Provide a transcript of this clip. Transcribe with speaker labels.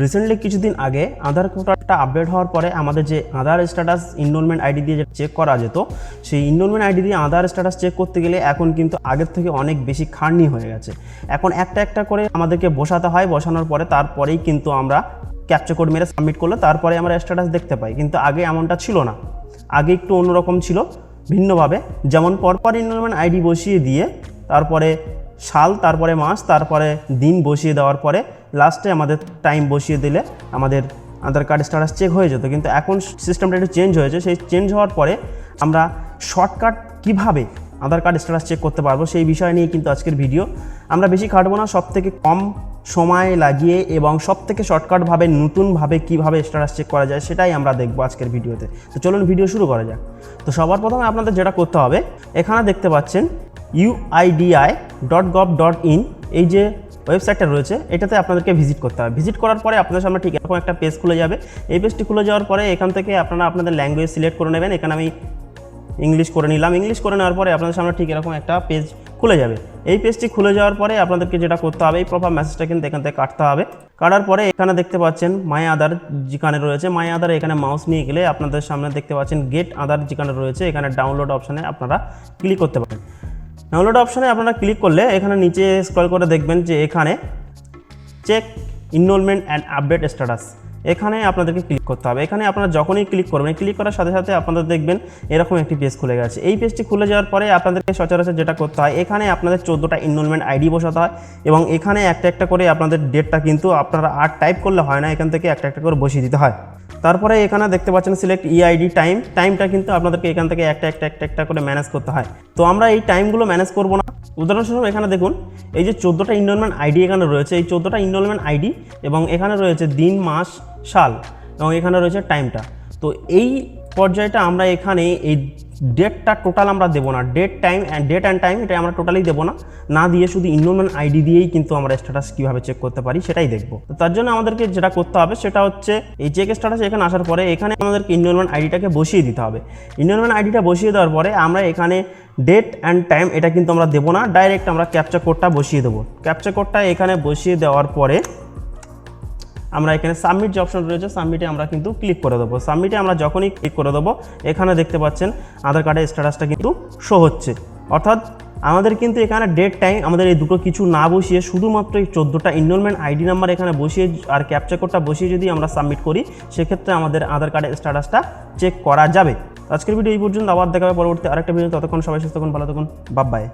Speaker 1: Recently কিছুদিন আগে আধার কার্ডটা আপডেট হওয়ার পরে আমাদের যে আধার স্ট্যাটাস ইনরোলমেন্ট আইডি দিয়ে চেক করা যেত, সেই ইনরোলমেন্ট আইডি দিয়ে আধার স্ট্যাটাস চেক করতে গেলে এখন কিন্তু আগের থেকে অনেক বেশি খাটনি হয়ে গেছে। এখন একটা একটা করে আমাদেরকে বসাতে হয়, বসানোর পরে তারপরেই কিন্তু আমরা ক্যাপচার কোড মেরে সাবমিট করলে তারপরে আমরা স্ট্যাটাস দেখতে পাই। কিন্তু আগে এমনটা ছিল না। আগে একটু অন্যরকম ছিল, ভিন্নভাবে। যেমন পরপর ইনরোলমেন্ট আইডি বসিয়ে দিয়ে তারপরে সাল তারপরে মাস, তারপরে দিন বসিয়ে দেওয়ার পরে লাস্টে আমাদের টাইম বসিয়ে দিলে আমাদের আধার কার্ড স্ট্যাটাস চেক হয়ে যেত। কিন্তু এখন সিস্টেমটা একটু চেঞ্জ হয়েছে। সেই চেঞ্জ হওয়ার পরে আমরা শর্টকাট কীভাবে আধার কার্ড স্ট্যাটাস চেক করতে পারব সেই বিষয় নিয়ে কিন্তু আজকের ভিডিও আমরা বেশি খাটবো না সব থেকে কম সময় লাগিয়ে এবং সব থেকে শর্টকাটভাবে নতুনভাবে কীভাবে স্ট্যাটাস চেক করা যায় সেটাই আমরা দেখব আজকের ভিডিওতে তো। চলুন ভিডিও শুরু করা যাক। তো সবার প্রথমে আপনাদের যেটা করতে হবে, এখানে দেখতে পাচ্ছেন UIDAI dot gov dot in এই যে ওয়েবসাইটটা রয়েছে, এটাতে আপনাদেরকে ভিজিট করতে হবে। ভিজিট করার পরে আপনাদের সামনে ঠিক এরকম একটা পেজ খুলে যাবে। এই পেজটি খুলে যাওয়ার পরে এখান থেকে আপনারা আপনাদের ল্যাঙ্গুয়েজ সিলেক্ট করে নেবেন। এখানে আমি ইংলিশ করে নিলাম। ইংলিশ করে নেওয়ার পরে আপনাদের সামনে ঠিক এরকম একটা পেজ খুলে যাবে। এই পেজটি খুলে যাওয়ার পরে আপনাদেরকে যেটা করতে হবে, এই প্রপার মেসেজটা কিন্তু এখান থেকে কাটতে হবে। কাটার পরে এখানে দেখতে পাচ্ছেন মাই আদার যেখানে রয়েছে মাই আদার এখানে মাউস নিয়ে গেলে আপনাদের সামনে দেখতে পাচ্ছেন গেট আদার যেখানে রয়েছে, এখানে ডাউনলোড অপশানে আপনারা ক্লিক করতে পারেন ডাউনলোড অপশানে আপনারা ক্লিক করলে এখানে নিচে স্ক্রল করে দেখবেন যে এখানে check enrollment and update status এখানে আপনাদেরকে ক্লিক করতে হবে। এখানে আপনারা যখনই ক্লিক করবেন ক্লিক করার সাথে সাথে আপনাদের দেখবেন এরকম একটি পেজ খুলে গেছে। এই পেজটি খুলে যাওয়ার পরে আপনাদেরকে সচরাচর যেটা করতে হয়, এখানে আপনাদের চোদ্দোটা ইনরোলমেন্ট আইডি বসাতে হয় এবং এখানে একটা একটা করে আপনাদের ডেটটা কিন্তু আপনারা আর টাইপ করলে হয় না, এখান থেকে একটা একটা করে বসিয়ে দিতে হয়। তারপরে এখানে দেখতে পাচ্ছেন সিলেক্ট ইআইডি টাইম টাইমটা কিন্তু আপনাদেরকে এখান থেকে একটা একটা একটা একটা করে ম্যানেজ করতে হয়। তো আমরা এই টাইমগুলো ম্যানেজ করব না। উদাহরণস্বরূপ এখানে দেখুন, এই যে চোদ্দোটা ইনরোলমেন্ট আইডি এখানে রয়েছে, এই চোদ্দোটা ইনরোলমেন্ট আইডি এবং এখানে রয়েছে দিন, মাস, সাল এবং এখানে রয়েছে টাইমটা তো এই পর্যায়টা আমরা এখানে এই ডেটটা টোটাল আমরা দেবো না। Date time and date and time এটা আমরা টোটালি দেবো না। না দিয়ে শুধু ইনরোলমেন্ট আইডি দিয়েই কিন্তু আমরা স্ট্যাটাস কীভাবে চেক করতে পারি সেটাই দেখব। তার জন্য আমাদেরকে যেটা করতে হবে সেটা হচ্ছে এই চেক স্ট্যাটাস এখানে আসার পরে এখানে আমাদেরকে ইনরোলমেন্ট আইডিটাকে বসিয়ে দিতে হবে। ইনরোলমেন্ট আইডিটা বসিয়ে দেওয়ার পরে আমরা এখানে ডেট অ্যান্ড টাইম এটা কিন্তু আমরা দেবো না। ডাইরেক্ট আমরা ক্যাপচার কোডটা বসিয়ে দেবো। ক্যাপচার কোডটা এখানে বসিয়ে দেওয়ার পরে আমরা এখানে সাবমিট যে অপশন রয়েছে সাবমিটে আমরা কিন্তু ক্লিক করে দেবো। সাবমিটে আমরা যখনই ক্লিক করে দেবো, এখানে দেখতে পাচ্ছেন আধার কার্ডের স্ট্যাটাসটা কিন্তু শো হচ্ছে। অর্থাৎ আমাদের কিন্তু এখানে ডেট টাইম আমাদের এই দুটো কিছু না বসিয়ে শুধুমাত্র এই চোদ্দোটা ইনরোলমেন্ট আইডি নাম্বার এখানে বসিয়ে আর ক্যাপচার কোডটা বসিয়ে যদি আমরা সাবমিট করি, সেক্ষেত্রে আমাদের আধার কার্ডের স্ট্যাটাসটা চেক করা যাবে। আজকের ভিডিও এই পর্যন্ত, আবার দেখা হবে পরবর্তী আরেকটা ভিডিও ততক্ষণ সবাই সুস্থ থাকুন, ভালো থাকুন বাই